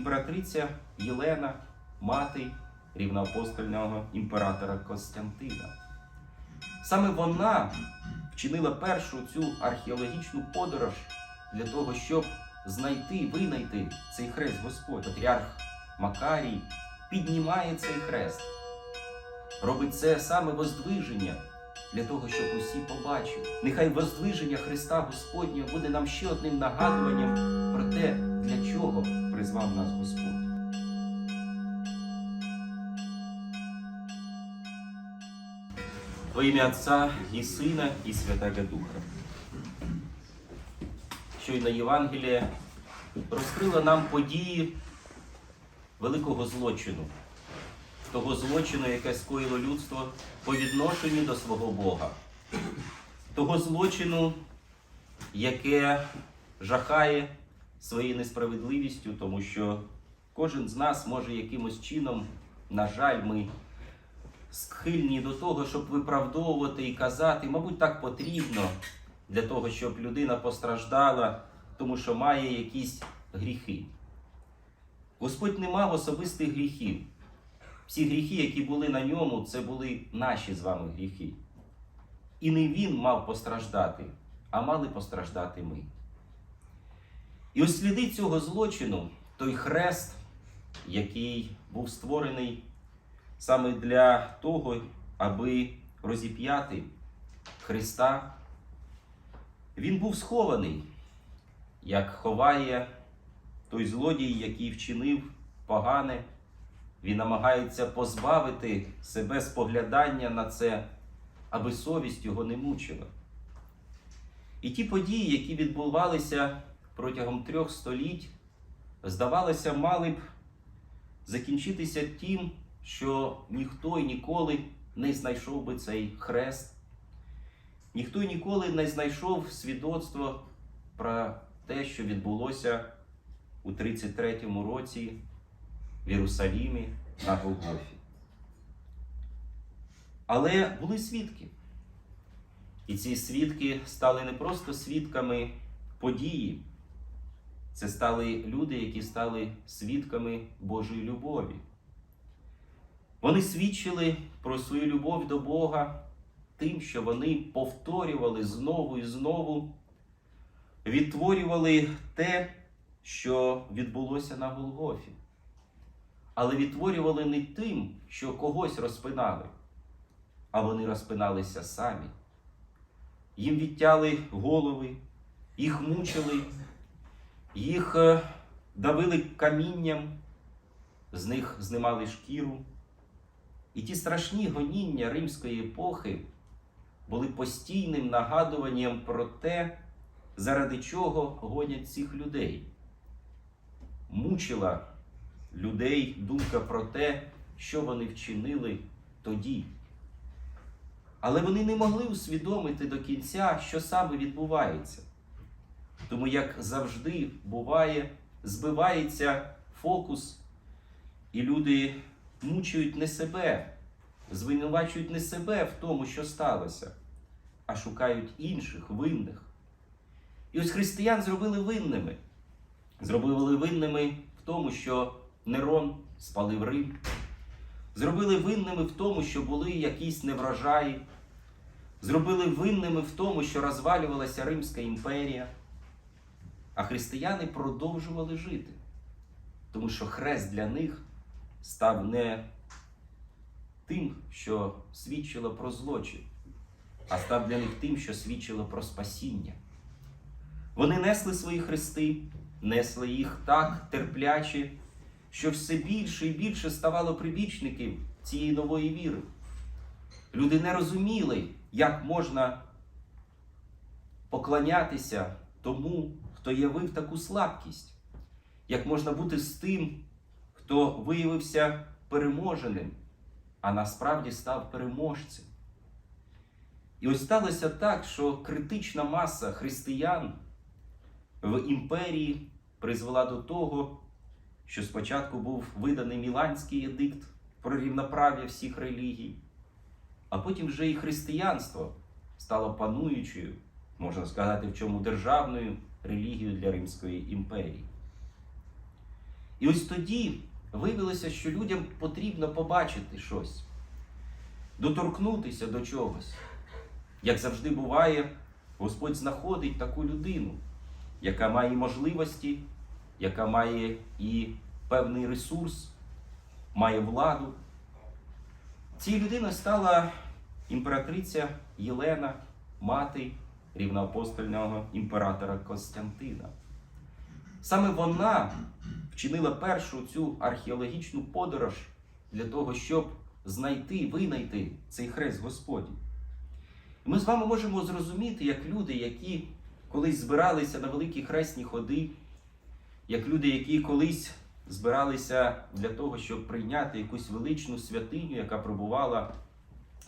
імператриця Єлена, мати рівноапостольного імператора Костянтина. Саме вона вчинила першу цю археологічну подорож для того, щоб знайти, винайти цей хрест Господь. Патріарх Макарій піднімає цей хрест. Робить це саме воздвиження для того, щоб усі побачили. Нехай воздвиження Христа Господнього буде нам ще одним нагадуванням про те, для чого призвав нас Господь. Во ім'я Отця і Сина, і Святого Духа. Щойно Євангеліє розкрило нам події великого злочину, того злочину, яке скоїло людство по відношенню до свого Бога, того злочину, яке жахає своєю несправедливістю, тому що кожен з нас може якимось чином, на жаль, ми схильні до того, щоб виправдовувати і казати, мабуть, так потрібно для того, щоб людина постраждала, тому що має якісь гріхи. Господь не мав особистих гріхів. Всі гріхи, які були на ньому, це були наші з вами гріхи. І не він мав постраждати, а мали постраждати ми. І ось сліди цього злочину, той хрест, який був створений саме для того, аби розіп'яти Христа, він був схований, як ховає той злодій, який вчинив погане, він намагається позбавити себе споглядання на це, аби совість його не мучила. І ті події, які відбувалися протягом трьох століть, здавалося, мали б закінчитися тим, що ніхто і ніколи не знайшов би цей хрест, ніхто і ніколи не знайшов свідоцтво про те, що відбулося у 33-му році в Єрусалімі на Голгофі. Але були свідки. І ці свідки стали не просто свідками події, це стали люди, які стали свідками Божої любові. Вони свідчили про свою любов до Бога тим, що вони повторювали знову і знову, відтворювали те, що відбулося на Голгофі. Але відтворювали не тим, що когось розпинали, а вони розпиналися самі. Їм відтяли голови, їх мучили, їх е, давили камінням, з них знімали шкіру. І ті страшні гоніння римської епохи були постійним нагадуванням про те, заради чого гонять цих людей. Мучила людей думка про те, що вони вчинили тоді. Але вони не могли усвідомити до кінця, що саме відбувається. Тому, як завжди буває, збивається фокус, і люди мучають не себе, звинувачують не себе в тому, що сталося, а шукають інших винних. І ось християн зробили винними. Зробили винними в тому, що Нерон спалив Рим. Зробили винними в тому, що були якісь неврожаї. Зробили винними в тому, що розвалювалася Римська імперія. А християни продовжували жити, тому що хрест для них став не тим, що свідчило про злочин, а став для них тим, що свідчило про спасіння. Вони несли свої хрести, несли їх так терпляче, що все більше і більше ставало прибічників цієї нової віри. Люди не розуміли, як можна поклонятися тому, хто явив таку слабкість, як можна бути з тим, хто виявився переможеним, а насправді став переможцем. І ось сталося так, що критична маса християн в імперії призвела до того, що спочатку був виданий Міланський едикт про рівноправ'я всіх релігій, а потім вже і християнство стало пануючою, можна сказати, в чому державною релігією для Римської імперії. І ось тоді виявилося, що людям потрібно побачити щось, доторкнутися до чогось. Як завжди буває, Господь знаходить таку людину, яка має можливості, яка має і певний ресурс, має владу. Цією людиною стала імператриця Єлена, мати рівноапостольного імператора Константина. Саме вона вчинила першу цю археологічну подорож для того, щоб знайти, винайти цей хрест Господній. Ми з вами можемо зрозуміти, як люди, які колись збиралися на великі хресні ходи, як люди, які колись збиралися для того, щоб прийняти якусь величну святиню, яка пробувала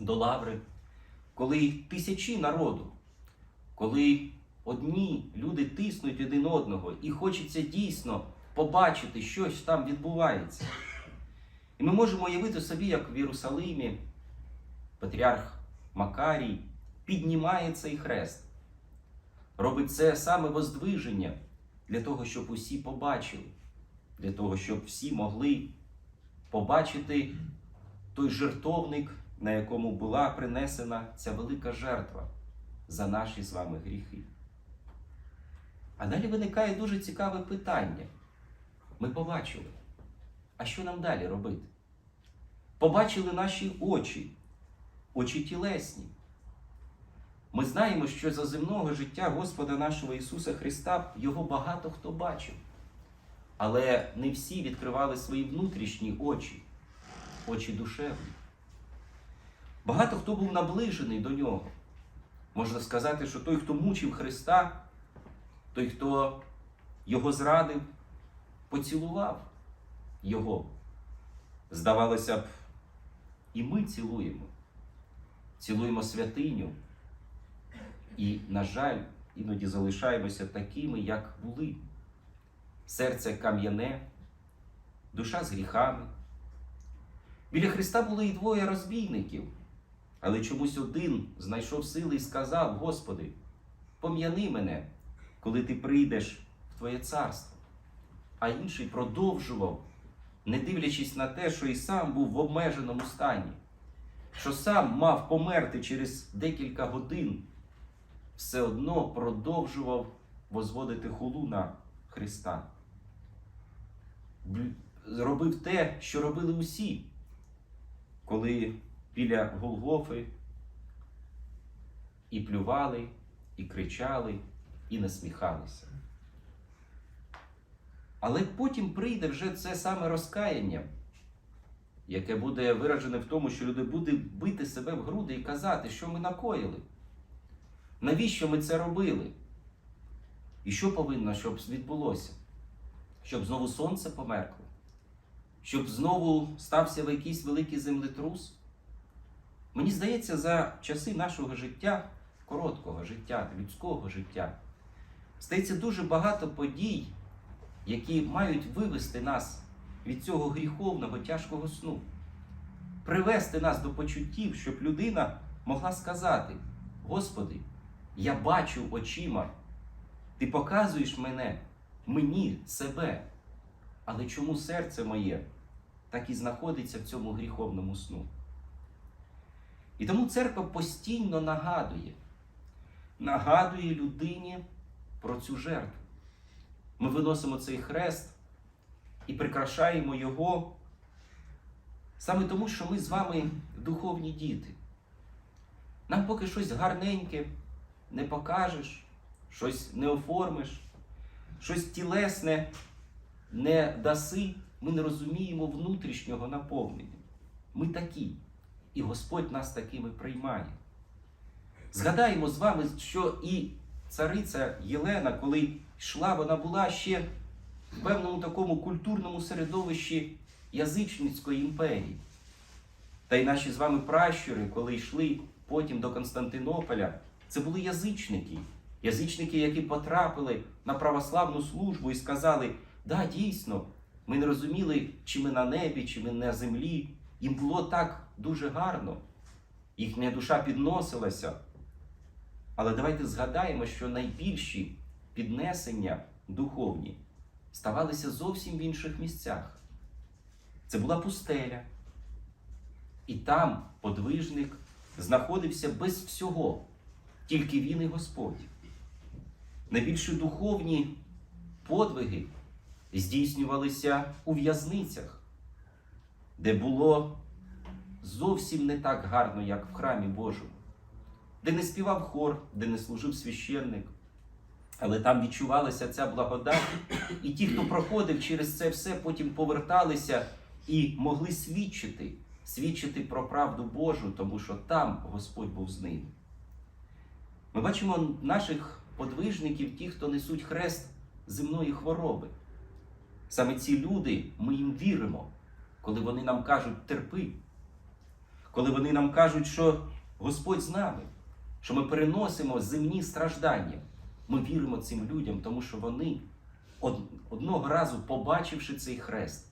до лаври, коли тисячі народу, коли одні люди тиснуть один одного, і хочеться дійсно побачити, щось там відбувається. І ми можемо уявити собі, як в Єрусалимі патріарх Макарій піднімає цей хрест, робить це саме воздвиження для того, щоб усі побачили, для того, щоб всі могли побачити той жертовник, на якому була принесена ця велика жертва за наші з вами гріхи. А далі виникає дуже цікаве питання. Ми побачили. А що нам далі робити? Побачили наші очі, очі тілесні. Ми знаємо, що за земного життя Господа нашого Ісуса Христа його багато хто бачив. Але не всі відкривали свої внутрішні очі, очі душевні. Багато хто був наближений до нього. Можна сказати, що той, хто мучив Христа, той, хто його зрадив, поцілував його. Здавалося б, і ми цілуємо, цілуємо святиню. І, на жаль, іноді залишаємося такими, як були. Серце кам'яне, душа з гріхами. Біля Христа були і двоє розбійників, але чомусь один знайшов сили і сказав: Господи, пом'яни мене, коли ти прийдеш в Твоє царство. А інший продовжував, не дивлячись на те, що і сам був в обмеженому стані, що сам мав померти через декілька годин, все одно продовжував возводити хулу на Христа. Робив те, що робили усі, коли біля Голгофи і плювали, і кричали, і насміхалися. Але потім прийде вже це саме розкаяння, яке буде виражене в тому, що люди будуть бити себе в груди і казати, що ми накоїли. Навіщо ми це робили? І що повинно, щоб відбулося? Щоб знову сонце померкло? Щоб знову стався якийсь великий землетрус? Мені здається, за часи нашого життя, короткого життя, людського життя, стається дуже багато подій, які мають вивести нас від цього гріховного, тяжкого сну, привести нас до почуттів, щоб людина могла сказати: Господи, я бачу очима, ти показуєш мене, мені, себе. Але чому серце моє так і знаходиться в цьому гріховному сну? І тому церква постійно нагадує, нагадує людині про цю жертву. Ми виносимо цей хрест і прикрашаємо його саме тому, що ми з вами духовні діти. Нам поки щось гарненьке не покажеш, щось не оформиш, щось тілесне не даси, ми не розуміємо внутрішнього наповнення. Ми такі, і Господь нас такими приймає. Згадаємо з вами, що і цариця Єлена, коли йшла, вона була ще в певному такому культурному середовищі язичницької імперії. Та й наші з вами пращури, коли йшли потім до Константинополя, це були язичники. Язичники, які потрапили на православну службу і сказали, да, дійсно, ми не розуміли, чи ми на небі, чи ми на землі. Їм було так дуже гарно, їхня душа підносилася. Але давайте згадаємо, що найбільші піднесення духовні ставалися зовсім в інших місцях. Це була пустеля. І там подвижник знаходився без всього, тільки він і Господь. Найбільші духовні подвиги здійснювалися у в'язницях, де було зовсім не так гарно, як в храмі Божому, де не співав хор, де не служив священник. Але там відчувалася ця благодать, і ті, хто проходив через це все, потім поверталися і могли свідчити, свідчити про правду Божу, тому що там Господь був з ними. Ми бачимо наших подвижників, ті, хто несуть хрест земної хвороби. Саме ці люди, ми їм віримо, коли вони нам кажуть терпи, коли вони нам кажуть, що Господь з нами, що ми переносимо земні страждання. Ми віримо цим людям, тому що вони одного разу, побачивши цей хрест,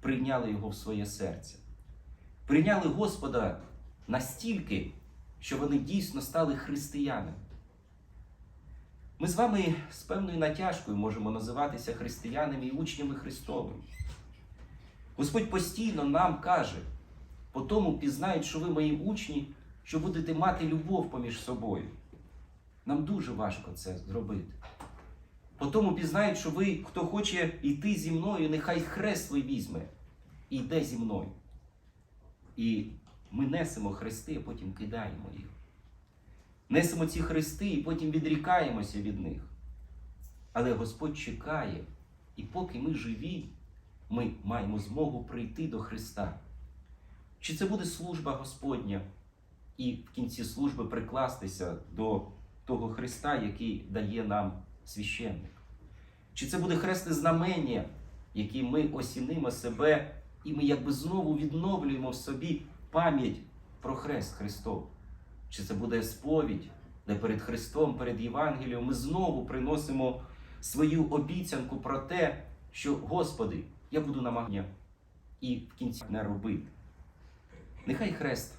прийняли його в своє серце. Прийняли Господа настільки, що вони дійсно стали християнами. Ми з вами з певною натяжкою можемо називатися християнами і учнями Христовими. Господь постійно нам каже, по тому пізнають, що ви мої учні, що будете мати любов поміж собою. Нам дуже важко це зробити. По тому пізнають, що ви, хто хоче йти зі мною, нехай хрест свій візьме і йде зі мною. І ми несемо хрести, а потім кидаємо їх. Несемо ці хрести і потім відрікаємося від них. Але Господь чекає, і поки ми живі, ми маємо змогу прийти до Христа. Чи це буде служба Господня, і в кінці служби прикластися до того Христа, який дає нам священник? Чи це буде хресне знамення, яким ми осінимо себе, і ми якби знову відновлюємо в собі пам'ять про хрест Христов? Чи це буде сповідь, де перед Христом, перед Євангелієм ми знову приносимо свою обіцянку про те, що Господи, я буду намагання і в кінці не робити. Нехай хрест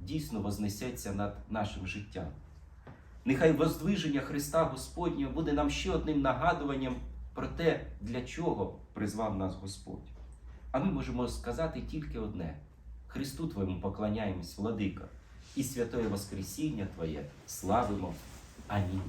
дійсно вознесеться над нашим життям. Нехай воздвиження Христа Господнього буде нам ще одним нагадуванням про те, для чого призвав нас Господь. А ми можемо сказати тільки одне: Христу Твоєму поклоняємось, владика, і святое Воскресіння Твоє славимо. Амінь.